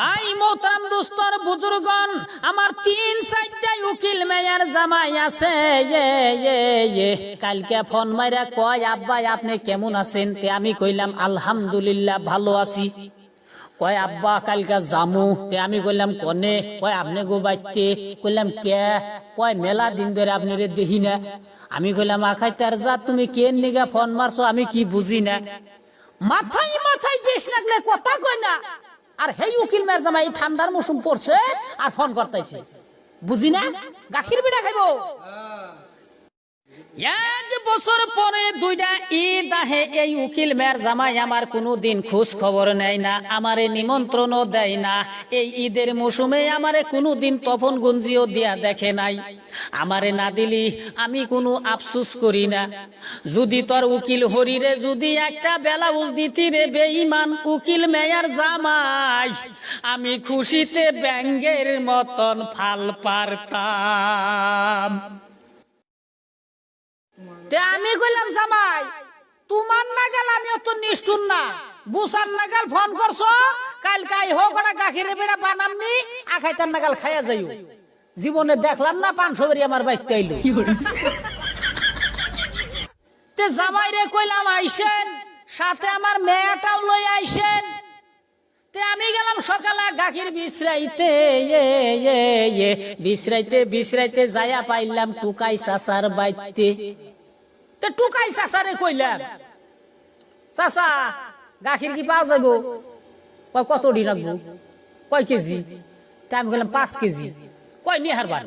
ভাই মোহতারাম দোস্তর বুজুর্গন আমার তিন চারটা উকিল মেয়ার জামাই আছে এ এ এ কালকে ফোন মাইরা কয়, আব্বাই, আপনি কেমন আছেন? তে আমি কইলাম, আলহামদুলিল্লাহ, ভালো আছি। কয়, আব্বা, কালকে জামু। তে আমি কইলাম, কনে? কয়, আপনি গো বাইতে? কইলাম, কে? কয়, মেলা দিন ধরে আপনি রে দেখি না। আমি কইলাম, আখাই, তার যা তুমি কে নিগা ফোন মারছো? আমি কি বুঝি না? মাথায় মাথায় টেস লাগলে কথা কয় না। আর হেই উকিল মেয়ের জামাই, এই ঠান্ডার মৌসুম পড়ছে, আর ফোন করতেছে। বুঝি না? গাখির বিড়া খাইবো? এক বছর পরে দুইটা ঈদ আহে, এই উকিল মেয়ের জামাই আমার কোনো দিন খোঁজ খবর নেয় না, আমারে নিমন্ত্রণও দেয় না। এই ঈদের মৌসুমে আমারে কোনো দিন তপন গুঞ্জিও দিয়া দেখে নাই। আমারে না দিলি আমি কোনো আফসুস করি না। যদি তোর উকিল হরিরে যদি একটা বেলাউজ দিতি রে, বেঈমান উকিল মেয়ার জামাই, আমি খুশিতে ব্যাঙ্গের মতন ফাল পারতাম। তে আমি কইলাম জামাই তোমার নাগাল আমি অত নিষ্ঠুর না। বুসার নাগাল ফোন করছ? কাল কাই হোক ওটা গাখিরে বেড়া বানামনি আখাইতার নাগাল খাইয়া যাইও। জীবনে দেখলাম না পাঁচশো বেরি আমার বাইতে আইলো। তে জামাই রে কইলাম আইসেন সাথে আমার মেয়েটাও লই আইসেন। তে আমি গেলাম সকালে গাখির বিশ্রাইতে এ এ এ বিশ্রাইতে বিশ্রাইতে যায়া পাইলাম টুকাই চাচার বাইতে তে টুকাই চাচারে কইলাম। চাচা গাখির কি পাওয়া যাইব কয়, কত দিন রাখব কয়, কেজি। তে আমি গেলাম পাঁচ কেজি। কয় নিয়ে হারবার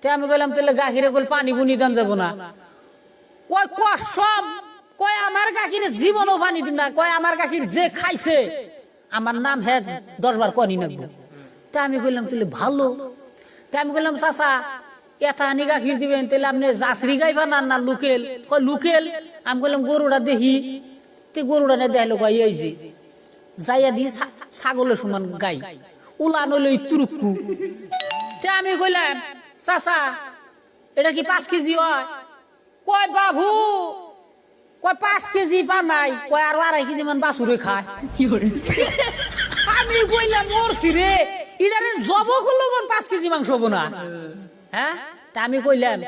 তে আমি গেলাম তাহলে গাখিরে কইল পানি বুনি দান যাব না। কয় কসম কয় আমার গাখির জীবনও পানি দিন না। কয় আমার গাখির যে খাইছে আমার নাম হে দশ বার কনি নাকবো তা আমি কইলাম তাহলে ভালো। তা আমি কইলাম, চাচা এটা আনি গাখির দিবেন তাহলে আপনি জাসরি গাইবা না না লুকেল? লুকেল? আমি কইলাম গরুটা দেখি। তে গরুটা না দেখল কয় এই যে। যাইয়া দিয়ে ছাগলের সমান গাই। উলান হইল তুরুক্কু। তে আমি কইলাম চাচা এটা কি পাঁচ কেজি হয়? কয় বাবু কয় পাঁচ কেজি বানাই। কয় আর আড়াই কেজি মান বাসুরে খায়। আমি কইলাম মরছি রে। ইদারে জব করল মন পাঁচ কেজি মাংস হব না। হ্যাঁ? তা আমি কইলাম,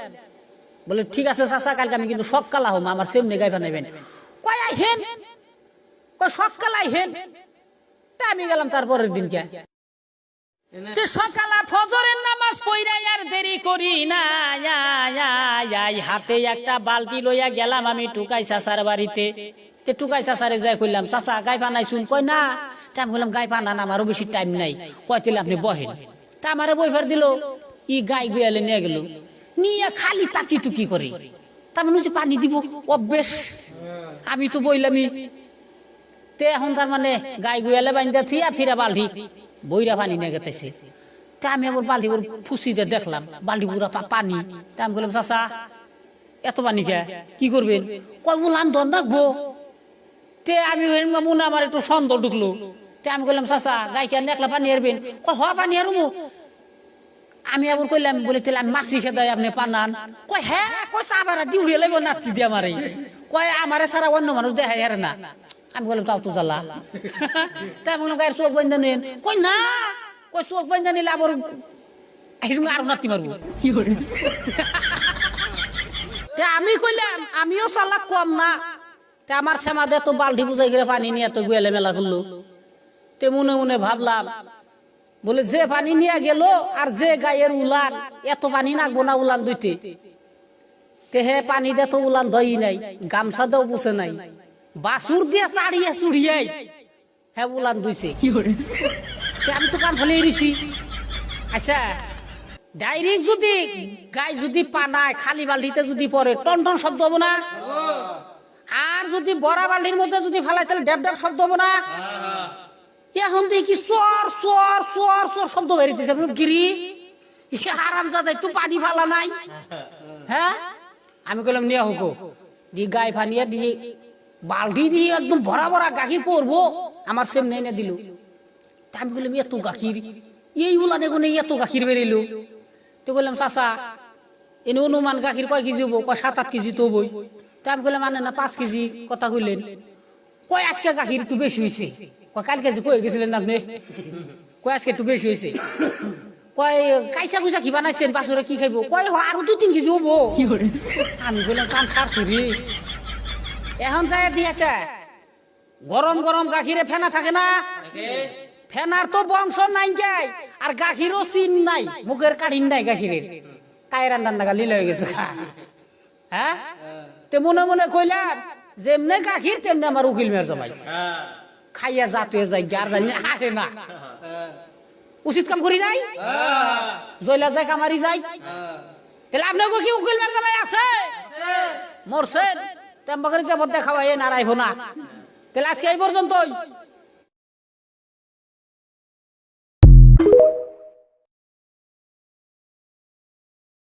বলে, ঠিক আছে চাচা, কালকে আমি কিন্তু সকাল হম আমার সেমনি গাই বানাইবেন কয় আইহেন কয় সকাল আইহেন তা আমি গেলাম তারপরের দিনকে সকালে ফজরের নামাজ পইরা আর দেরি করি না হাতে একটা বালতি লইয়া গেলাম আমি টুকাই চাচার বাড়িতে। তে টুকাই চাচারে যাই কইলাম, চাচা, গাই পানাই শুন কই না। তা আমি বললাম গাই পানান আমারও বেশি টাইম নাই। কয় তাহলে আপনি বহেন। তা আমারে বই ফের দিল। ই গাই গুয়ালে নিয়ে গেল। নিয়ে খালি তাকি টুকি করে। তার মানে পানি দিব, অভ্যেস। আমি তো বইলামই। তে এখন তার মানে গাই গুয়ালে বাইন্দা থিয়া ফিরা বালটি বইরা পানি নিয়ে গেতেছে। তা আমি আবার বালটি ফুসিতে দেখলাম, বালটি পা- পানি। তা আমি বললাম, চাচা, এত পানি কে? কি করবেন? কয় উলান দন রাখব তে আমি মনে আমার একটু সন্দেহ ঢুকলো। তে আমি বললাম, চাচা, গাই কে একলা পানি হারবেন কয়, হ, পানি হারবো আমি আবার কইলাম বলে আমি মাছি খেদাই আপনি পানান। কয় হ্যাঁ কয় চাবার ডিউড়িয়ে লাগবো নাতি দিয়ে আমারে। কয়, আমারে সারা অন্য মানুষ দেখাই আর না। আমি বললাম, তাও তো জ্বালা। তাই বললাম, গায়ের চোখ বন্ধ নেন। কই না। কই চোখ বন্ধ নিলে আবার আরও নাতি মারবো। তা আমি কইলাম, আমিও চালাক কম না। তা আমার শ্যামা দে তো বালতি বুঝাই গেলে পানি নিয়ে তো গুয়ালে মেলা করল। তে মনে মনে ভাবলাম বলে যে পানি নিয়ে গেল আর যে গায়ের উলান এত পানি নাকবো না উলান দুইতে তে হে পানি দে তো উলান দই নাই গামছা দেও বুঝে নাই বাসুর দিয়ে চাড়িয়ে চুড়িয়াই হ্যাঁ উলান দুইছে। আমি তো কান ফেলে এরিছি আচ্ছা ডাইরেক্ট যদি গাই যদি পানায় খালি বালতিতে যদি পড়ে টন টন শব্দ হব না? আর যদি বড়া বালতির মধ্যে যদি ফেলাই তাহলে ড্যাব ড্যাব শব্দ হব না? এখন দেখি চর চর চর চর শব্দ বেরিতেছে গিরি আরাম যাতে তো পানি ফালা নাই। হ্যাঁ? আমি কইলাম, নিয়ে হোক। দি গাই ফানিয়ে দিয়ে বালতি দিয়ে একদম ভরা ভরা গাখি পরবো। আমার সেম নেই না দিল। তা আমি বললাম এত গাখির? এই উলানে গুনে এত গাখির বেরিলো। তো বললাম চাচা, এনে অনুমান গাখির কয় কেজি হব? কয় সাত আট কেজি তো বই তা আমি বললাম মানে না, পাঁচ কেজি, কথা কইলেন। কয় আজকে গাখির একটু বেশি হয়েছে? কয় কালকে যে কয়ে গেছিলেন আপনি? কয় আজকে একটু বেশি হয়েছে? কয় কাইসা কুইসা কি বানাইছেন? বাসুরে কি খাইবো? কয় আরও দুই তিন কেজি হব। আমি বললাম, কান ছাড়ছি রে এখন যায় দিয়েছে গরম গরম গাখিরে ফেনা থাকে না? ফেনার তো বংশ নাই যাই আর গাখিরও চিন নাই, মুখের কাঠিন নাই গাখিরের। কায়রান রান্না গালি হয়ে গেছে হ্যাঁ? তে মনে মনে কইলাম যেমনে গাখির তেমনি আমার উকিল মেয়ের জমাই খাইয়া জাতুয়ে যাই যার জানি হারে না উচিত কাম করি নাই জয়লা যায় কামারি যাই তাহলে আপনাকে কি উকিল মেয়ের জমাই আছে মরছেন তেমবাকারি যাবত দেখাওয়াই নারাইব না তাহলে আজকে এই পর্যন্তই